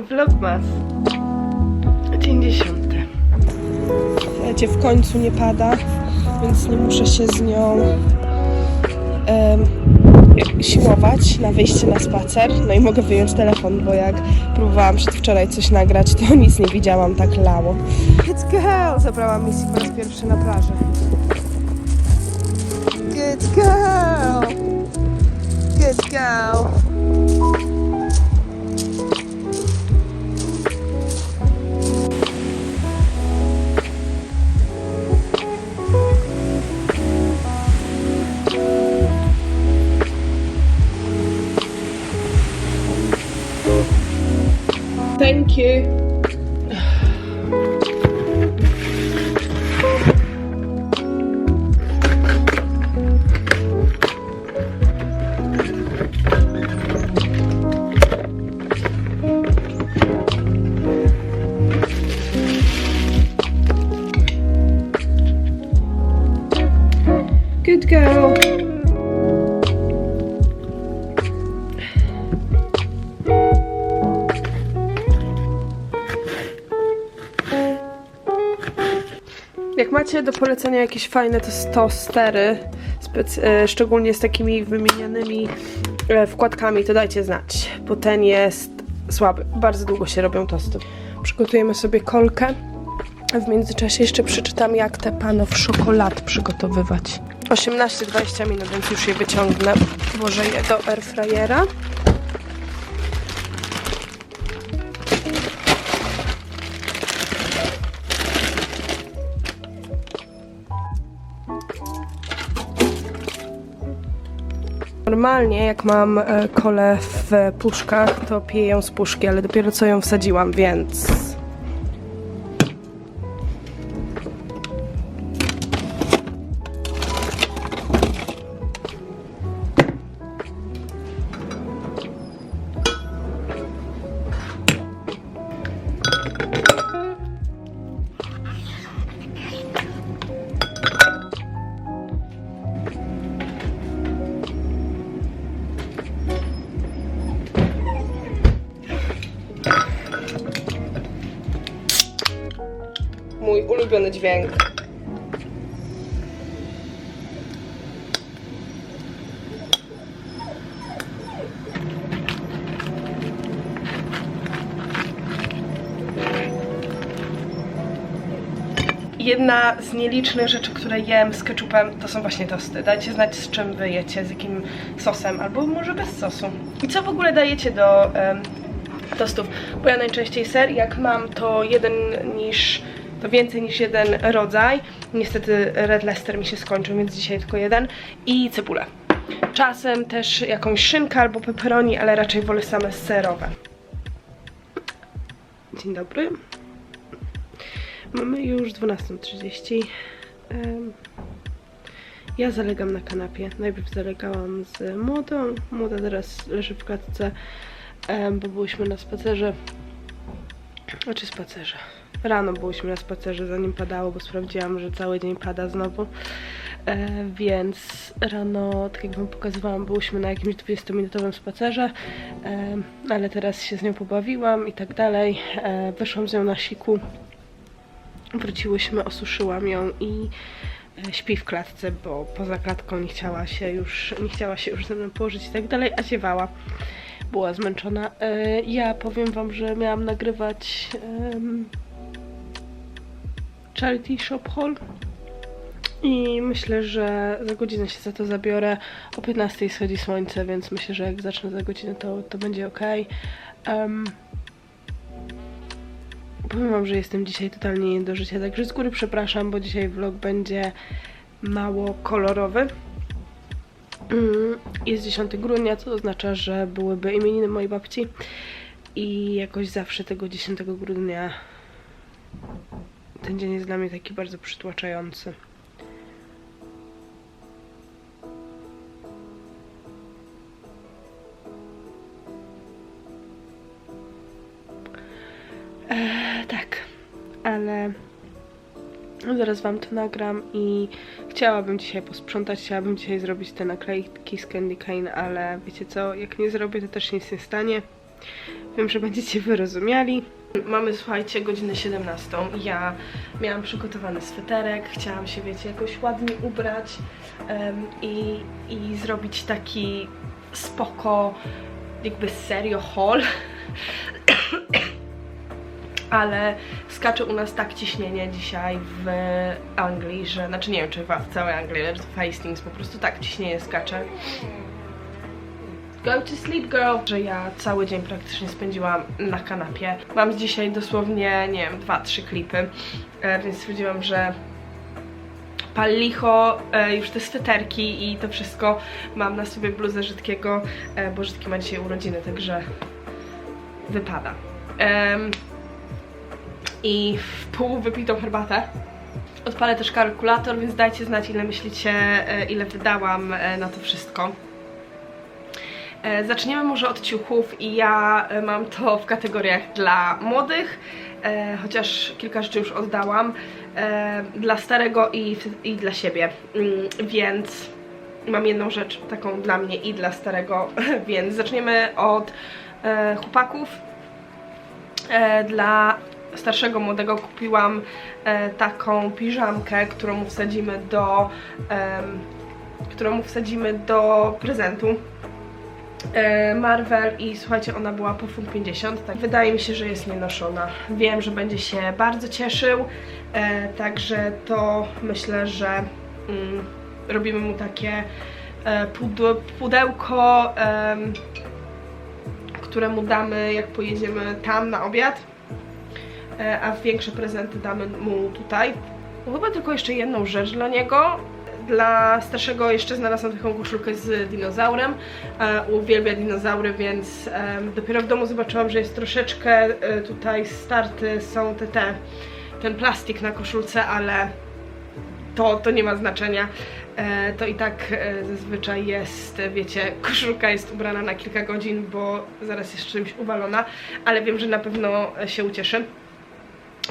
Vlogmas. Dzień dziesiąty. Słuchajcie, w końcu nie pada, więc nie muszę się z nią em, siłować na wyjście na spacer. No i mogę wyjąć telefon, bo jak próbowałam przedwczoraj coś nagrać, to nic nie widziałam, tak lało. Let's go! Zabrałam misję po raz pierwszy na plaży. Good girl! Good girl! Thank you. Macie do polecenia jakieś fajne to spec- e, szczególnie z takimi wymienianymi e, wkładkami, to dajcie znać, bo ten jest słaby. Bardzo długo się robią tosty. Przygotujemy sobie kolkę. a W międzyczasie jeszcze przeczytam, jak te panow szokolad przygotowywać. 18-20 minut, więc już je wyciągnę. Włożę je do airfryera. Normalnie, jak mam e, kolę w puszkach, to piję ją z puszki, ale dopiero co ją wsadziłam, więc. Dźwięk. Jedna z nielicznych rzeczy, które jem z ketchupem, to są właśnie tosty. Dajcie znać, z czym wy jecie, z jakim sosem, albo może bez sosu. I co w ogóle dajecie do em, tostów? Bo ja najczęściej ser, jak mam, to jeden niż, to więcej niż jeden rodzaj. Niestety Red Leicester mi się skończył, więc dzisiaj tylko jeden. I cebulę. Czasem też jakąś szynkę albo pepperoni, ale raczej wolę same serowe. Dzień dobry. Mamy już 12.30. Em, Ja zalegam na kanapie. Najpierw zalegałam z młodą. Młoda teraz leży w klatce, bo byłyśmy na spacerze. Znaczy spacerze. Rano byłyśmy na spacerze, zanim padało, bo sprawdziłam, że cały dzień pada znowu. E, więc rano, tak jak wam pokazywałam, byłyśmy na jakimś 20-minutowym spacerze, e, ale teraz się z nią pobawiłam i tak dalej. E, wyszłam z nią na siku. Wróciłyśmy, osuszyłam ją i e, śpi w klatce, bo poza klatką nie chciała się już, nie chciała się już ze mną położyć i tak dalej, a ziewała. Była zmęczona. E, Ja powiem wam, że miałam nagrywać Charity Shop Haul i myślę, że za godzinę się za to zabiorę. O 15 schodzi słońce, więc myślę, że jak zacznę za godzinę, to, to będzie ok. Um, Powiem wam, że jestem dzisiaj totalnie nie do życia, także z góry przepraszam, bo dzisiaj vlog będzie mało kolorowy. Mm, Jest 10 grudnia, co oznacza, że byłyby imieniny mojej babci i jakoś zawsze tego 10 grudnia ten dzień jest dla mnie taki bardzo przytłaczający. Eee, tak, ale zaraz wam to nagram i chciałabym dzisiaj posprzątać, chciałabym dzisiaj zrobić te naklejki z Candy Cane, ale wiecie co, jak nie zrobię, to też nic nie stanie, Wiem, że będziecie wyrozumiali. Mamy, słuchajcie, godzinę 17. Ja miałam przygotowany sweterek, chciałam się, wiecie, jakoś ładnie ubrać em, i, i zrobić taki spoko, jakby serio haul. Ale skacze u nas tak ciśnienie dzisiaj w Anglii, że, znaczy nie wiem czy w całej Anglii, ale w Hastings po prostu tak ciśnienie skacze. Go to sleep girl! Że ja cały dzień praktycznie spędziłam na kanapie. Mam dzisiaj dosłownie, nie wiem, dwa, trzy klipy, e, więc stwierdziłam, że pal licho, e, już te sweterki i to wszystko. Mam na sobie bluzę Żydkiego, e, bo Żydki ma dzisiaj urodziny, także wypada. I w pół wypitą herbatę. Odpalę też kalkulator, więc dajcie znać ile myślicie, ile wydałam na to wszystko. E, Zaczniemy może od ciuchów i ja e, mam to w kategoriach dla młodych, e, chociaż kilka rzeczy już oddałam, dla starego i, i dla siebie, Mm, więc mam jedną rzecz taką dla mnie i dla starego, więc zaczniemy od chłopaków. Dla starszego młodego kupiłam taką piżamkę, którą wsadzimy do którą wsadzimy do prezentu Marvel i słuchajcie, ona była po funt 50, tak wydaje mi się, że jest nienoszona. Wiem, że będzie się bardzo cieszył, e, także to myślę, że mm, robimy mu takie e, pudełko, które mu damy jak pojedziemy tam na obiad, e, a większe prezenty damy mu tutaj. Chyba tylko jeszcze jedną rzecz dla niego. Dla starszego jeszcze znalazłam taką koszulkę z dinozaurem. E, uwielbia dinozaury, więc dopiero w domu zobaczyłam, że jest troszeczkę e, tutaj starty, są te, te ten plastik na koszulce, ale to, to nie ma znaczenia. E, to i tak zazwyczaj jest, wiecie, koszulka jest ubrana na kilka godzin, bo zaraz jest czymś uwalona, ale wiem, że na pewno się ucieszy.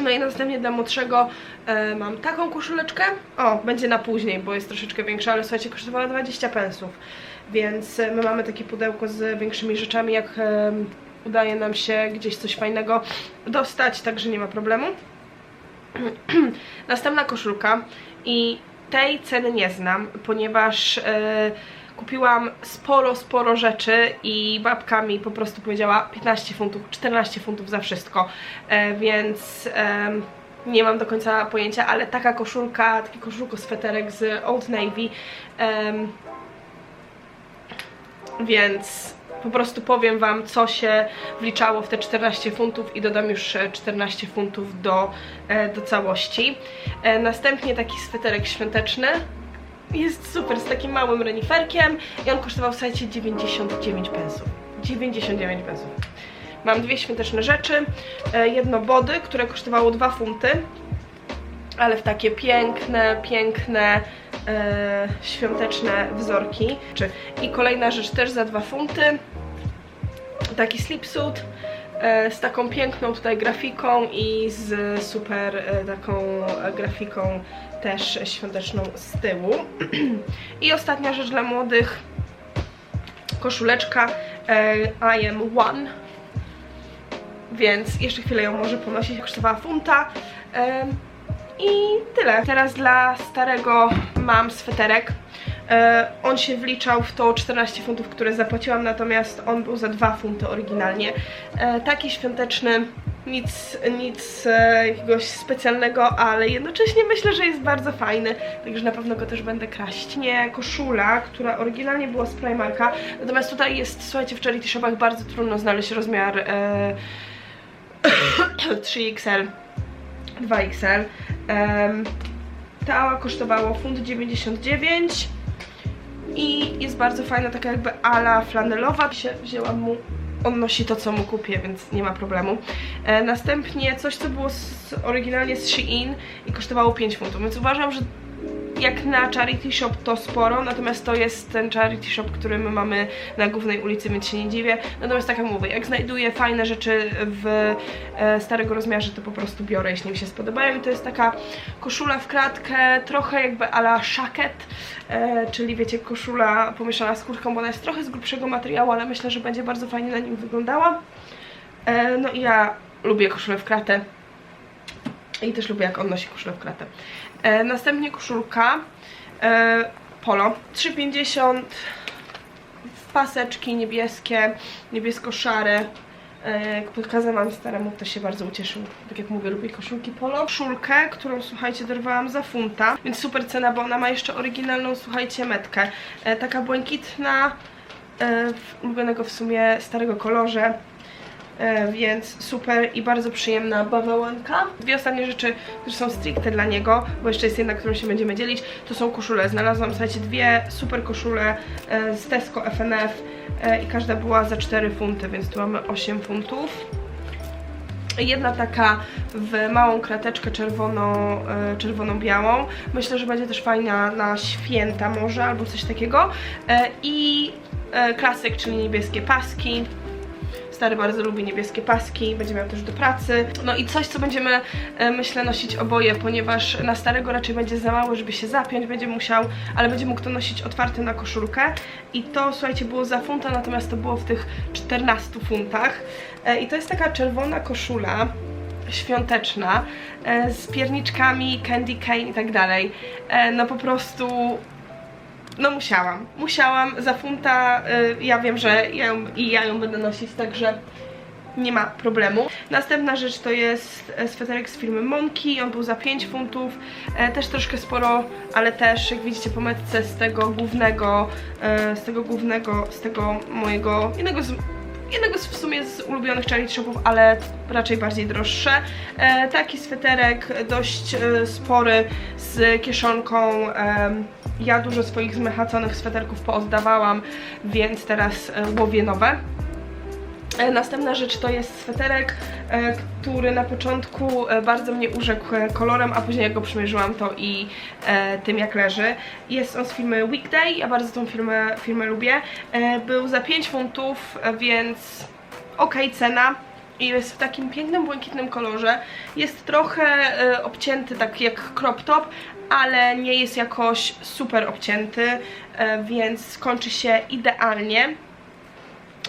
No i następnie dla młodszego e, mam taką koszuleczkę. O, będzie na później, bo jest troszeczkę większa, ale słuchajcie, kosztowała 20 pensów. Więc e, my mamy takie pudełko z większymi rzeczami, jak e, udaje nam się gdzieś coś fajnego dostać, także nie ma problemu. Następna koszulka i tej ceny nie znam, ponieważ e, kupiłam sporo, sporo rzeczy i babka mi po prostu powiedziała 15 funtów, 14 funtów za wszystko, e, więc em, nie mam do końca pojęcia, ale taka koszulka, taki koszulko sweterek z Old Navy, em, więc po prostu powiem Wam, co się wliczało w te 14 funtów i dodam już e, 14 funtów do, e, do całości. E, Następnie taki sweterek świąteczny. Jest super, z takim małym reniferkiem i on kosztował w sajcie 99 pensów. 99 pensów. Mam dwie świąteczne rzeczy. E, Jedno body, które kosztowało 2 funty, ale w takie piękne, piękne e, świąteczne wzorki. I kolejna rzecz też za 2 funty. Taki slipsuit e, z taką piękną tutaj grafiką i z super e, taką grafiką też świąteczną z tyłu. I ostatnia rzecz dla młodych. Koszuleczka e, I am one więc jeszcze chwilę ją może ponosić, kosztowała funta i tyle. Teraz dla starego mam sweterek. E, on się wliczał w to 14 funtów, które zapłaciłam, natomiast on był za 2 funty oryginalnie. E, taki świąteczny, nic, nic e, jakiegoś specjalnego, ale jednocześnie myślę, że jest bardzo fajny, także na pewno go też będę kraść. Nie koszula, która oryginalnie była z Primarka, natomiast tutaj jest, słuchajcie, w charity shopach bardzo trudno znaleźć rozmiar e, 3XL, 2XL. Em, ta kosztowała funt 99 i jest bardzo fajna, taka jakby ala flanelowa. Wzięłam mu, on nosi to co mu kupię, więc nie ma problemu. E, następnie coś co było z, oryginalnie z Shein i kosztowało 5 funtów, więc uważam, że jak na charity shop to sporo, natomiast to jest ten charity shop, który my mamy na głównej ulicy, więc się nie dziwię. Natomiast tak jak mówię, jak znajduję fajne rzeczy w e, starego rozmiarze, to po prostu biorę, jeśli mi się spodobają. I to jest taka koszula w kratkę, trochę jakby ala szaket, e, czyli wiecie, koszula pomieszana z kurtką, bo ona jest trochę z grubszego materiału, ale myślę, że będzie bardzo fajnie na nim wyglądała. E, no i ja lubię koszulę w kratę. I też lubię jak on nosi koszulę w kratę. E, następnie koszulka e, polo 3,50 w paseczki niebieskie, niebiesko-szare. E, Jak pokazałam staremu, to się bardzo ucieszył. Tak jak mówię, lubię koszulki polo. Koszulkę, którą słuchajcie, dorwałam za funta, więc super cena, bo ona ma jeszcze oryginalną, słuchajcie, metkę. Taka błękitna, ulubionego w sumie starego kolorze. E, więc super i bardzo przyjemna bawełenka. Dwie ostatnie rzeczy, które są stricte dla niego, bo jeszcze jest jedna, którą się będziemy dzielić, to są koszule. Znalazłam, słuchajcie, dwie super koszule e, z Tesco FNF e, i każda była za 4 funty, więc tu mamy 8 funtów. Jedna taka w małą krateczkę czerwoną, e, czerwono-białą. Myślę, że będzie też fajna na święta może, albo coś takiego. I klasyk, czyli niebieskie paski. Stary bardzo lubi niebieskie paski, będzie miał też do pracy. No i coś, co będziemy, e, myślę, nosić oboje, ponieważ na starego raczej będzie za mało, żeby się zapiąć, będzie musiał, ale będzie mógł to nosić otwarte na koszulkę. I to, słuchajcie, było za funta, natomiast to było w tych 14 funtach. E, I to jest taka czerwona koszula, świąteczna, e, z pierniczkami, candy cane i tak dalej. No po prostu no musiałam, musiałam. Za funta, y, ja wiem, że ja ją, i ja ją będę nosić, także nie ma problemu. Następna rzecz to jest e, sweterek z firmy Monki, on był za 5 funtów, e, też troszkę sporo, ale też jak widzicie po metce z tego głównego, e, z tego głównego, z tego mojego, jednego z jednego z, w sumie z ulubionych charity shopów, ale raczej bardziej droższe. E, taki sweterek dość e, spory z kieszonką. E, ja dużo swoich zmechaconych sweterków pooddawałam, więc teraz e, łowię nowe. E, Następna rzecz to jest sweterek, e, który na początku e, bardzo mnie urzekł kolorem, a później jak go przymierzyłam to i tym jak leży. Jest on z firmy Weekday, ja bardzo tą firmę, firmę lubię. Był za 5 funtów, więc ok cena. I jest w takim pięknym, błękitnym kolorze. Jest trochę obcięty, tak jak crop top, ale nie jest jakoś super obcięty, więc skończy się idealnie.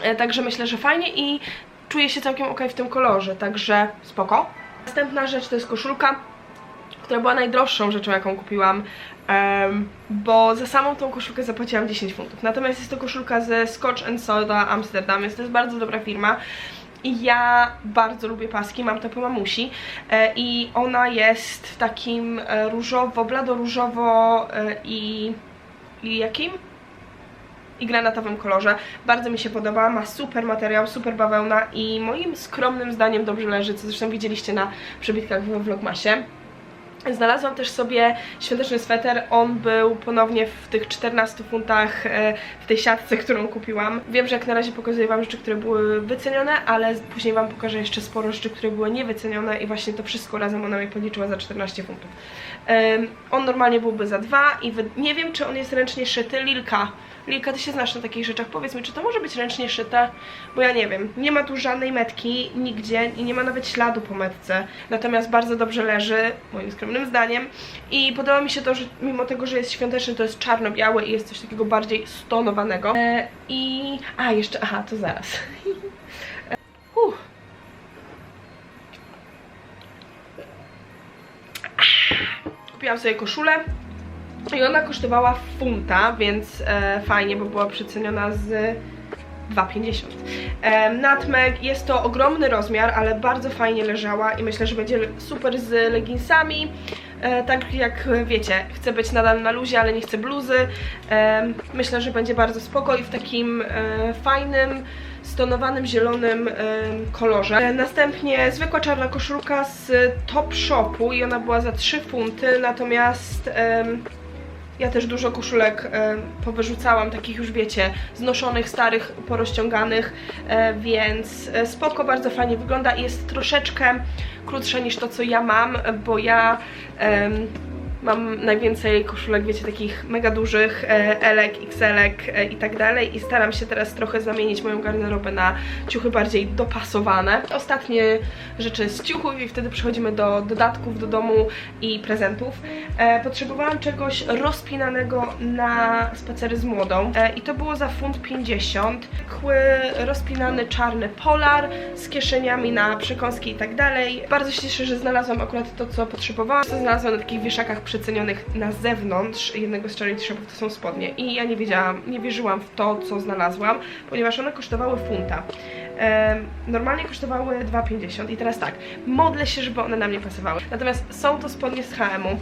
E, Także myślę, że fajnie i czuję się całkiem ok w tym kolorze, także spoko. Następna rzecz to jest koszulka, która była najdroższą rzeczą, jaką kupiłam, bo za samą tą koszulkę zapłaciłam 10 funtów. Natomiast jest to koszulka ze Scotch and Soda Amsterdam, więc to jest bardzo dobra firma. I ja bardzo lubię paski, mam to po mamusi e, i ona jest w takim e, różowo, blado-różowo i, i jakim? I granatowym kolorze. Bardzo mi się podoba, ma super materiał, super bawełna i moim skromnym zdaniem dobrze leży, co zresztą widzieliście na przebitkach w vlogmasie. Znalazłam też sobie świąteczny sweter, on był ponownie w tych 14 funtach e, w tej siatce, którą kupiłam. Wiem, że jak na razie pokazuję wam rzeczy, które były wycenione, ale później wam pokażę jeszcze sporo rzeczy, które były niewycenione i właśnie to wszystko razem ona mi podliczyła za 14 funtów. On normalnie byłby za dwa i nie wiem, czy on jest ręcznie szyty, Lilka. Lilka, ty się znasz na takich rzeczach, powiedz mi, czy to może być ręcznie szyte? Bo ja nie wiem, nie ma tu żadnej metki nigdzie i nie ma nawet śladu po metce, natomiast bardzo dobrze leży, moim skromnym zdaniem. I podoba mi się to, że mimo tego, że jest świąteczny, to jest czarno-biały i jest coś takiego bardziej stonowanego. E, i... a, jeszcze, aha, to zaraz. Kupiłam sobie koszulę i ona kosztowała funta, więc e, fajnie, bo była przeceniona z 2,50. E, Nutmeg, jest to ogromny rozmiar, ale bardzo fajnie leżała i myślę, że będzie super z leginsami. E, tak jak wiecie, chcę być nadal na luzie, ale nie chcę bluzy. E, myślę, że będzie bardzo spoko i w takim e, fajnym, stonowanym, zielonym em, kolorze. E, Następnie zwykła czarna koszulka z Top Shopu i ona była za 3 funty, natomiast ja też dużo koszulek e, powyrzucałam, takich już wiecie, znoszonych, starych, porozciąganych, e, więc e, spoko, bardzo fajnie wygląda i jest troszeczkę krótsza niż to, co ja mam, bo ja Mam najwięcej koszulek, wiecie, takich mega dużych, elek, xelek e, i tak dalej i staram się teraz trochę zamienić moją garderobę na ciuchy bardziej dopasowane. Ostatnie rzeczy z ciuchów i wtedy przechodzimy do dodatków do domu i prezentów. E, potrzebowałam czegoś rozpinanego na spacery z młodą e, i to było za funt 50. Kły rozpinany czarny polar z kieszeniami na przekąski i tak dalej. Bardzo się cieszę, że znalazłam akurat to, co potrzebowałam. To znalazłam na takich wieszakach przecenionych na zewnątrz jednego z charity shopów, to są spodnie i ja nie wiedziałam, nie wierzyłam w to, co znalazłam, ponieważ one kosztowały funta. Normalnie kosztowały 2,50 i teraz tak, modlę się, żeby one na mnie pasowały. Natomiast są to spodnie z H&M-u,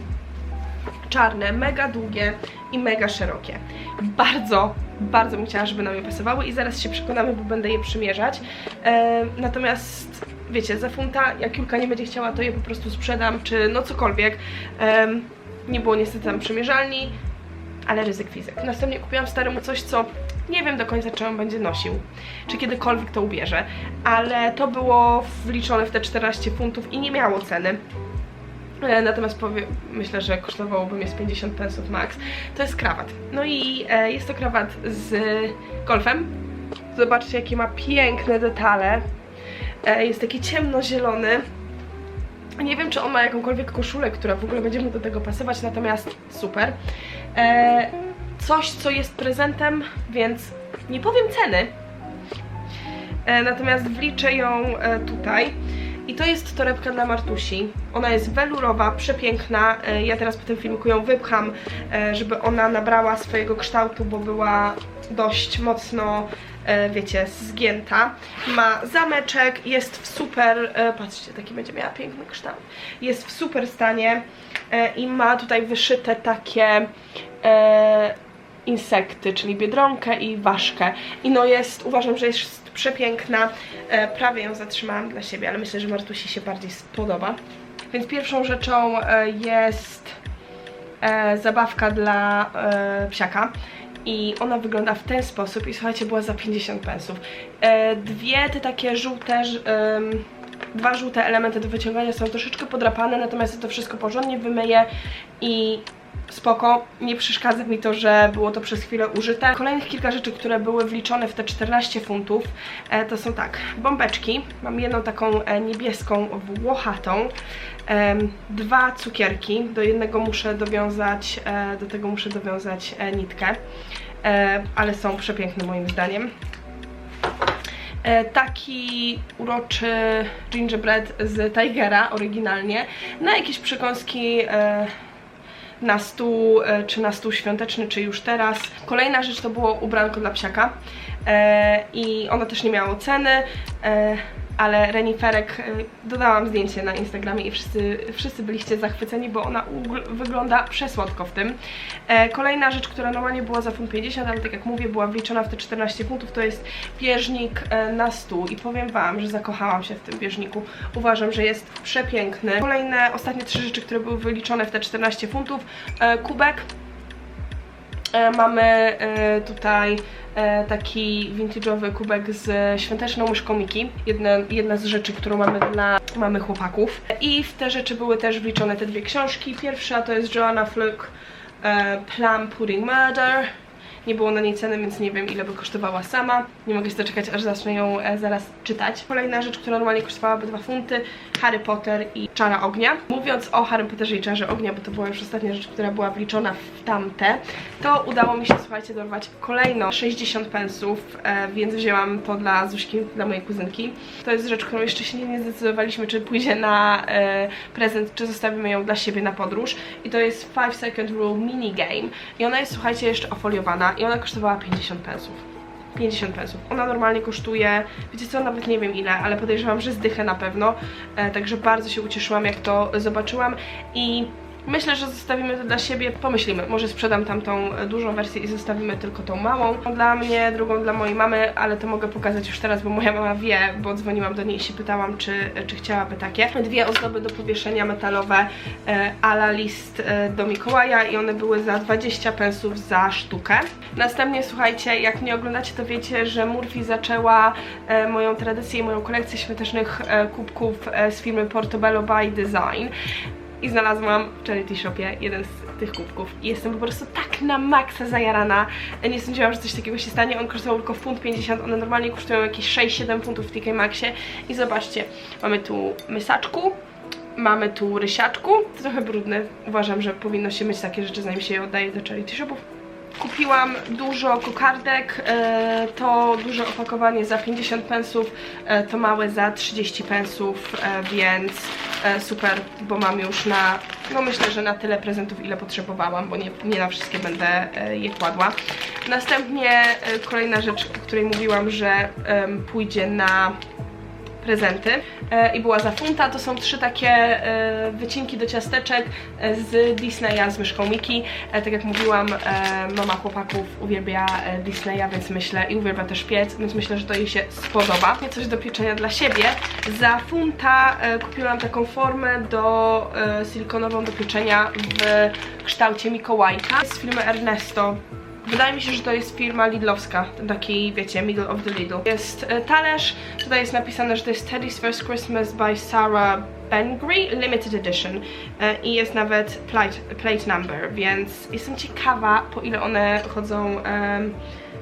czarne, mega długie i mega szerokie. Bardzo, bardzo bym chciała, żeby na mnie pasowały i zaraz się przekonamy, bo będę je przymierzać. Natomiast wiecie, za funta, jak Julka nie będzie chciała, to je po prostu sprzedam, czy no cokolwiek. Em, nie było niestety tam przymierzalni, ale ryzyk fizyk. Następnie kupiłam staremu coś, co nie wiem do końca, czy on będzie nosił, czy kiedykolwiek to ubierze, ale to było wliczone w te 14 funtów i nie miało ceny. E, Natomiast myślę, że kosztowałoby mnie z 50 pensów max. To jest krawat. No i e, jest to krawat z golfem. Zobaczcie, jakie ma piękne detale. E, jest taki ciemnozielony. Nie wiem, czy on ma jakąkolwiek koszulę, która w ogóle będzie mu do tego pasować, natomiast super. E, coś, co jest prezentem, więc nie powiem ceny. E, natomiast wliczę ją e, tutaj. I to jest torebka dla Martusi. Ona jest welurowa, przepiękna. E, Ja teraz po tym filmiku ją wypcham, e, żeby ona nabrała swojego kształtu, bo była dość mocno, e, wiecie, zgięta. Ma zameczek, jest w super, e, patrzcie, taki będzie miała piękny kształt. Jest w super stanie e, i ma tutaj wyszyte takie insekty, czyli biedronkę i ważkę. I no jest, uważam, że jest przepiękna. Prawie ją zatrzymałam dla siebie, ale myślę, że Martusi się bardziej spodoba. Więc pierwszą rzeczą jest zabawka dla psiaka. I ona wygląda w ten sposób i słuchajcie, była za 50 pensów. E, dwie te takie żółte, dwa żółte elementy do wyciągania są troszeczkę podrapane, natomiast ja to wszystko porządnie wymyję i spoko, nie przeszkadza mi to, że było to przez chwilę użyte. Kolejnych kilka rzeczy, które były wliczone w te 14 funtów, e, to są tak, bombeczki, mam jedną taką e, niebieską, włochatą, dwa cukierki, do jednego muszę dowiązać, e, do tego muszę dowiązać nitkę, ale są przepiękne moim zdaniem. Taki uroczy gingerbread z Tigera oryginalnie. Na jakieś przekąski na stół, e, czy na stół świąteczny, czy już teraz. Kolejna rzecz to było ubranko dla psiaka e, i ono też nie miało ceny, e, ale reniferek, e, dodałam zdjęcie na Instagramie i wszyscy, wszyscy byliście zachwyceni, bo ona wygląda przesłodko w tym. E, kolejna rzecz, która normalnie była za funt 50, ale tak jak mówię, była wliczona w te 14 funtów, to jest bieżnik e, na stół i powiem Wam, że zakochałam się w tym bieżniku. Uważam, że jest przepiękny. Kolejne, ostatnie trzy rzeczy, które były wyliczone w te 14 funtów. E, kubek, E, Mamy e, tutaj e, taki vintage'owy kubek z świąteczną myszką Miki. Jedna, jedna z rzeczy, którą mamy dla mamy chłopaków. I w te rzeczy były też wliczone te dwie książki. Pierwsza to jest Joanna Fluke Plum Pudding Murder. Nie było na niej ceny, więc nie wiem ile by kosztowała sama. Nie mogę się doczekać, aż zacznę ją e, zaraz czytać. Kolejna rzecz, która normalnie kosztowałaby 2 funty, Harry Potter i Czara Ognia. Mówiąc o Harry Potterze i Czarze Ognia, bo to była już ostatnia rzecz, która była wliczona w tamte, to udało mi się, słuchajcie, dorwać kolejno 60 pensów, e, więc wzięłam to dla Zuśki, dla mojej kuzynki. To jest rzecz, którą jeszcze się nie, zdecydowaliśmy, czy pójdzie na e, prezent, czy zostawimy ją dla siebie na podróż. I to jest 5 Second Rule Mini Game. I ona jest, słuchajcie, jeszcze ofoliowana i ona kosztowała 50 pensów. 50 pensów. Ona normalnie kosztuje, wiecie co, nawet nie wiem ile, ale podejrzewam, że zdychę na pewno. E, także bardzo się ucieszyłam, jak to zobaczyłam i myślę, że zostawimy to dla siebie. Pomyślimy, może sprzedam tamtą e, dużą wersję i zostawimy tylko tą małą. Dla mnie, drugą dla mojej mamy, ale to mogę pokazać już teraz, bo moja mama wie, bo dzwoniłam do niej i się pytałam, czy, czy chciałaby takie. Dwie ozdoby do powieszenia metalowe e, ala list e, do Mikołaja i one były za 20 pensów za sztukę. Następnie słuchajcie, jak mnie oglądacie, to wiecie, że Murphy zaczęła e, moją tradycję i moją kolekcję świątecznych e, kubków e, z firmy Portobello by Design. I znalazłam w Charity Shopie jeden z tych kubków i jestem po prostu tak na maksa zajarana. Nie sądziłam, że coś takiego się stanie. On kosztował tylko funt 50, one normalnie kosztują jakieś 6-7 funtów w TK Maxie i zobaczcie, mamy tu mysaczku, mamy tu rysiaczku, to trochę brudne. Uważam, że powinno się myć takie rzeczy, zanim się je oddaje do charity shopów. Kupiłam dużo kokardek, e, to duże opakowanie za 50 pensów, e, to małe za 30 pensów, e, więc super, bo mam już na, no myślę, że na tyle prezentów, ile potrzebowałam, bo nie, nie na wszystkie będę je kładła. Następnie kolejna rzecz, o której mówiłam, że pójdzie na prezenty e, i była za funta. To są trzy takie e, wycinki do ciasteczek e, z Disneya z myszką Miki. Tak jak mówiłam, mama chłopaków uwielbia Disneya, więc myślę, i uwielbia też piec, więc myślę, że to jej się spodoba. I coś do pieczenia dla siebie. Za funta kupiłam taką formę do silikonową do pieczenia w kształcie Mikołajka z filmu Ernesto. Wydaje mi się, że to jest firma Lidlowska, taki, wiecie, middle of the Lidl. Jest e, talerz, tutaj jest napisane, że to jest Teddy's First Christmas by Sarah Bengry Limited Edition e, i jest nawet plate, plate number, więc jestem ciekawa, po ile one chodzą em,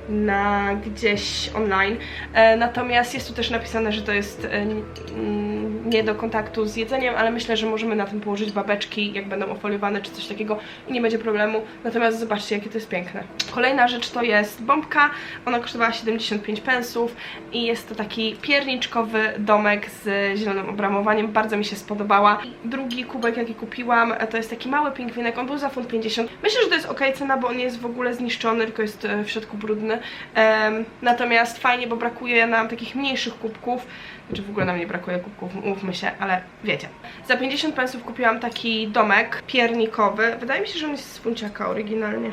na gdzieś online. E, natomiast jest tu też napisane, że to jest e, mm, nie do kontaktu z jedzeniem, ale myślę, że możemy na tym położyć babeczki, jak będą ofoliowane czy coś takiego i nie będzie problemu. Natomiast zobaczcie, jakie to jest piękne. Kolejna rzecz to jest bombka. Ona kosztowała 75 pensów i jest to taki pierniczkowy domek z zielonym obramowaniem. Bardzo mi się spodobała. Drugi kubek, jaki kupiłam, e, to jest taki mały pingwinek. On był za funt 50. Myślę, że to jest ok cena, bo on jest w ogóle zniszczony, tylko jest w środku brudny. Em, natomiast fajnie, bo brakuje nam takich mniejszych kubków. Znaczy w ogóle nam nie brakuje kubków, mówmy się, ale wiecie. Za 50 pensów kupiłam taki domek piernikowy. Wydaje mi się, że on jest z funciaka oryginalnie.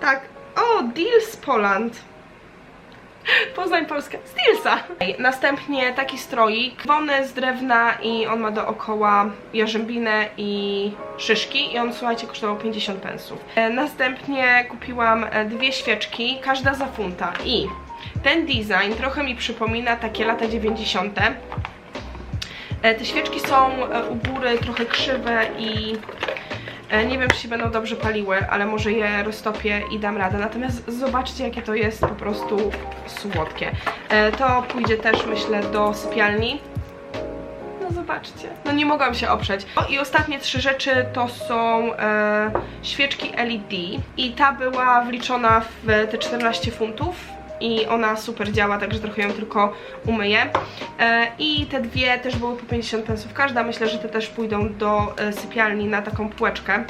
Tak. O, Deals Poland. Poznań Polskę. Steelsa. Następnie taki stroik. Wony z drewna i on ma dookoła jarzębinę i szyszki i on, słuchajcie, kosztował 50 pensów. E, Następnie kupiłam e, dwie świeczki, każda za funta i ten design trochę mi przypomina takie lata 90. E, Te świeczki są u góry trochę krzywe i Nie wiem, czy się będą dobrze paliły, ale może je roztopię i dam radę. Natomiast zobaczcie, jakie to jest po prostu słodkie. E, To pójdzie też, myślę, do sypialni. No zobaczcie. No nie mogłam się oprzeć. O, I ostatnie trzy rzeczy to są e, świeczki LED. I ta była wliczona w te 14 funtów. I ona super działa, także trochę ją tylko umyję. E, I te dwie też były po 50 pensów każda. Myślę, że te też pójdą do e, sypialni na taką półeczkę.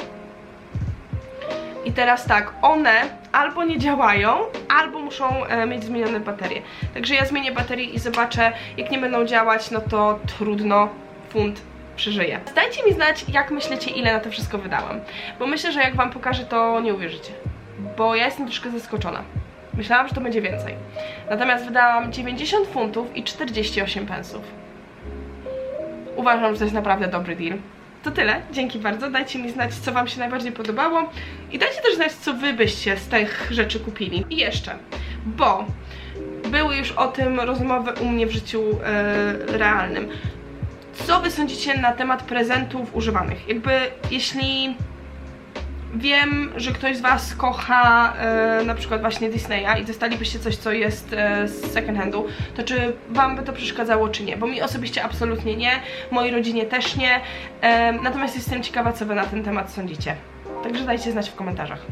I teraz tak, one albo nie działają, albo muszą e, mieć zmienione baterie. Także ja zmienię baterię i zobaczę, jak nie będą działać, no to trudno, funt przeżyje. Dajcie mi znać, jak myślicie, ile na to wszystko wydałam. Bo myślę, że jak wam pokażę, to nie uwierzycie. Bo ja jestem troszkę zaskoczona. Myślałam, że to będzie więcej. Natomiast wydałam 90 funtów i 48 pensów. Uważam, że to jest naprawdę dobry deal. To tyle, dzięki bardzo. Dajcie mi znać, co Wam się najbardziej podobało i dajcie też znać, co Wy byście z tych rzeczy kupili. I jeszcze, bo były już o tym rozmowy u mnie w życiu e, realnym. Co Wy sądzicie na temat prezentów używanych? Jakby, jeśli wiem, że ktoś z Was kocha e, na przykład właśnie Disneya i dostalibyście coś, co jest e, z second handu, to czy Wam by to przeszkadzało, czy nie? Bo mi osobiście absolutnie nie, mojej rodzinie też nie, e, natomiast jestem ciekawa, co Wy na ten temat sądzicie. Także dajcie znać w komentarzach.